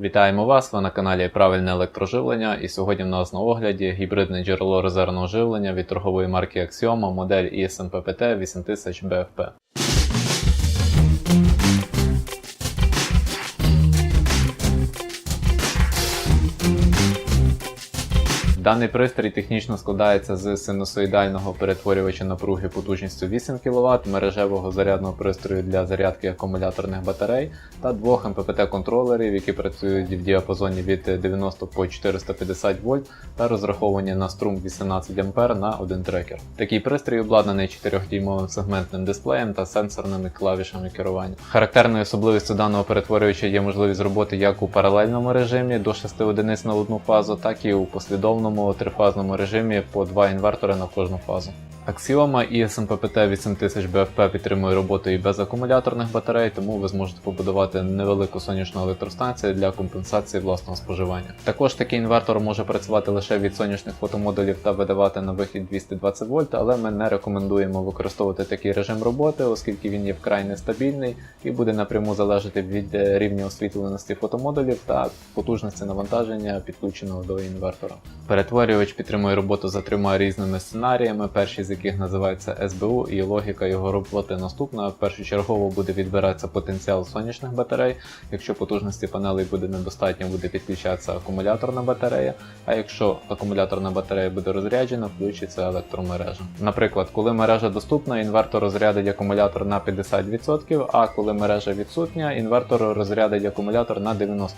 Вітаємо вас! Ви на каналі Правильне електроживлення, і сьогодні в нас на огляді гібридне джерело резервного живлення від торгової марки Axioma, модель ISMPPT 8000 BFP. Даний пристрій технічно складається з синусоїдального перетворювача напруги потужністю 8 кВт, мережевого зарядного пристрою для зарядки акумуляторних батарей та двох МППТ-контролерів, які працюють в діапазоні від 90 по 450 вольт та розраховані на струм 18 А на один трекер. Такий пристрій обладнаний 4-дюймовим сегментним дисплеєм та сенсорними клавішами керування. Характерною особливістю даного перетворювача є можливість роботи як у паралельному режимі до 6 одиниць на одну фазу, так і у послідовному трифазному режимі по два інвертори на кожну фазу. Axioma і SMPPT 8000 BFP підтримує роботу і без акумуляторних батарей, тому ви зможете побудувати невелику сонячну електростанцію для компенсації власного споживання. Також такий інвертор може працювати лише від сонячних фотомодулів та видавати на вихід 220 вольт, але ми не рекомендуємо використовувати такий режим роботи, оскільки він є вкрай нестабільний і буде напряму залежати від е, рівня освітленості фотомодулів та потужності навантаження підключеного до інвертора. Перетворювач підтримує роботу за трьома різними сценаріями, перший з яких називається СБУ, і логіка його роботи наступна. Першочергово буде відбиратися потенціал сонячних батарей. Якщо потужності панелей буде недостатньо, буде підключатися акумуляторна батарея. А якщо акумуляторна батарея буде розряджена, включиться електромережа. Наприклад, коли мережа доступна, інвертор розрядить акумулятор на 50%, а коли мережа відсутня, інвертор розрядить акумулятор на 90%.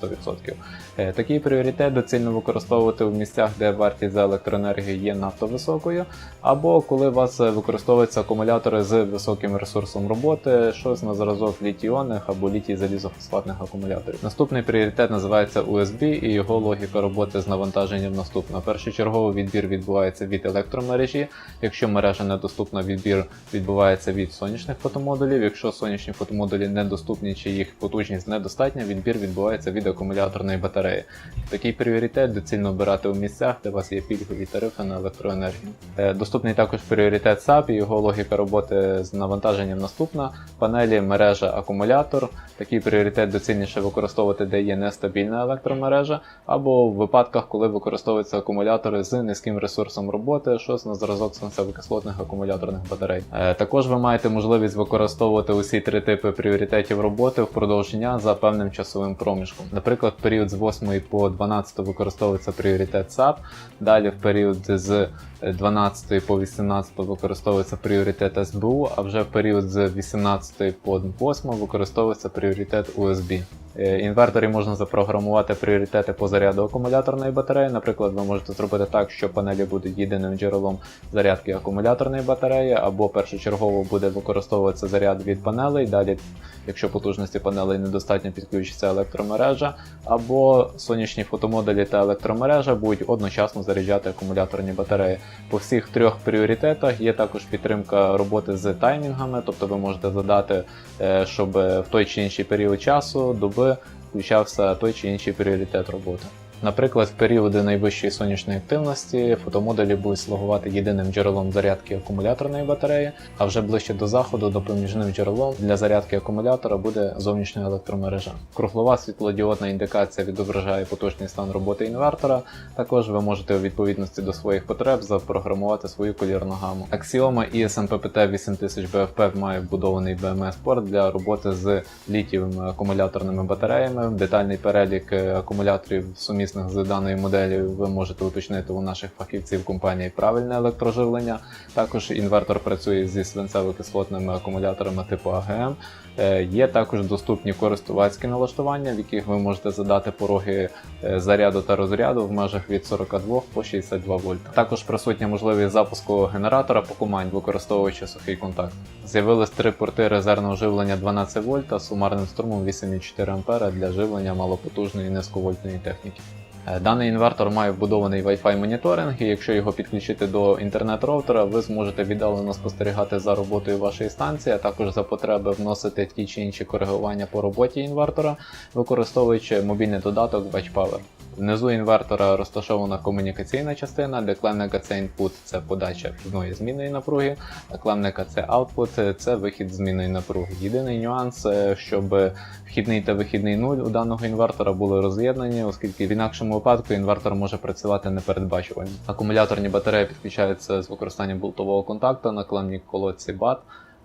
Е, Такий пріоритет доцільно використовувати в місцях, де вартість за електроенергію є надто високою, або коли у вас е, використовуються акумулятори з високим ресурсом роботи, щось на зразок літій-іонних або літій залізофосфатних акумуляторів. Наступний пріоритет називається USB і його логіка роботи з навантаженням наступна. Першочерговий відбір відбувається від електромережі. Якщо мережа недоступна, відбір відбувається від сонячних фотомодулів. Якщо сонячні фотомодулі недоступні чи їх потужність недостатня, відбір відбувається від акумуляторної батареї. Такий пріоритет доцільно обирати у місцях, де у вас є пільгові тарифи на електроенергію. Е, Доступний також пріоритет SAP, і його логіка роботи з навантаженням наступна. Панелі, мережа, акумулятор. Такий пріоритет доцільніше використовувати, де є нестабільна електромережа, або в випадках, коли використовуються акумулятори з низьким ресурсом роботи, щось на зразок свинцево-кислотних акумуляторних батарей. Е, Також ви маєте можливість використовувати усі три типи пріоритетів роботи впродовж дня за певним часовим проміжком. Наприклад, період з 8 по 12 використовується пріоритет SAP, далі в період з 12 по 18 використовується пріоритет СБУ, а вже в період з 18 по 8 використовується пріоритет USB. Е, Інверторі можна запрограмувати пріоритети по заряду акумуляторної батареї. Наприклад, ви можете зробити так, що панелі будуть єдиним джерелом зарядки акумуляторної батареї, або першочергово буде використовуватися заряд від панелей. Далі, якщо потужності панелей недостатньо, підключиться електромережа, або сонячні фотомодулі та електромережа будуть одночасно заряджати акумуляторні батареї. По всіх трьох пріоритетах є також підтримка роботи з таймінгами, тобто ви можете задати, е, щоб в той чи інший період часу доби включався той чи інший пріоритет роботи. Наприклад, в періоди найвищої сонячної активності фотомодулі будуть слугувати єдиним джерелом зарядки акумуляторної батареї, а вже ближче до заходу допоміжним джерелом для зарядки акумулятора буде зовнішня електромережа. Круглова світлодіодна індикація відображає поточний стан роботи інвертора. Також ви можете у відповідності до своїх потреб запрограмувати свою колірну гаму. Axioma ESMPPT 8000 BFP має вбудований BMS-порт для роботи з літієвими акумуляторними батареями. Детальний перелік е, акумуляторів сумісних з даною моделлю ви можете уточнити у наших фахівців компанії правильне електроживлення. Також інвертор працює зі свинцево-кислотними акумуляторами типу АГМ. Е, Є також доступні користувацькі налаштування, в яких ви можете задати пороги е, заряду та розряду в межах від 42 по 62 вольта. Також присутня можливість запуску генератора по команді, використовуючи сухий контакт. З'явились три порти резервного живлення 12 вольт та сумарним струмом 8,4 А для живлення малопотужної низьковольтної техніки. Е, Даний інвертор має вбудований Wi-Fi моніторинг, і якщо його підключити до інтернет-роутера, ви зможете віддалено спостерігати за роботою вашої станції, а також за потреби вносити ті чи інші коригування по роботі інвертора, використовуючи мобільний додаток Batch Power. Внизу інвертора розташована комунікаційна частина, де клемника це input – це подача вхідної змінної напруги, а клемника це output – це вихід змінної напруги. Єдиний нюанс, е, щоб вхідний та вихідний нуль у даного інвертора були роз'єднані, оскільки в інакшому випадку інвертор може працювати непередбачувально. Акумуляторні батареї підключаються з використанням болтового контакту на клемній колодці BAT,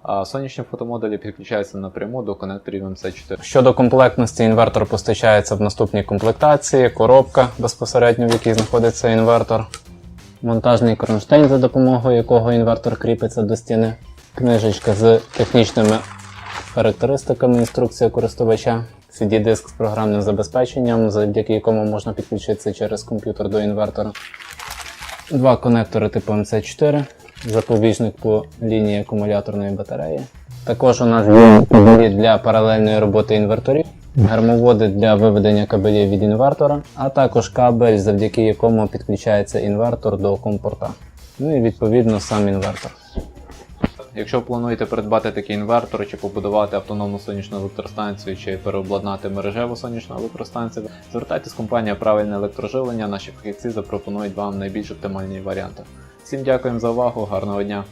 а сонячні фотомодулі підключаються напряму до конекторів MC4. Щодо комплектності, інвертор постачається в наступній комплектації, коробка безпосередньо, в якій знаходиться інвертор, монтажний кронштейн, за допомогою якого інвертор кріпиться до стіни, книжечка з технічними характеристиками, інструкція користувача, CD-диск з програмним забезпеченням, завдяки якому можна підключитися через комп'ютер до інвертора. Два конектори типу MC4, запобіжник по лінії акумуляторної батареї. Також у нас є кабелі для паралельної роботи інверторів, гермоводи для виведення кабелів від інвертора, а також кабель, завдяки якому підключається інвертор до компорта. Ну і відповідно сам інвертор. Якщо плануєте придбати такий інвертор, чи побудувати автономну сонячну електростанцію, чи переобладнати мережеву сонячну електростанцію, звертайтесь компанія Правильне електроживлення. Наші фахівці запропонують вам найбільш оптимальні варіанти. Всім дякуємо за увагу, гарного дня!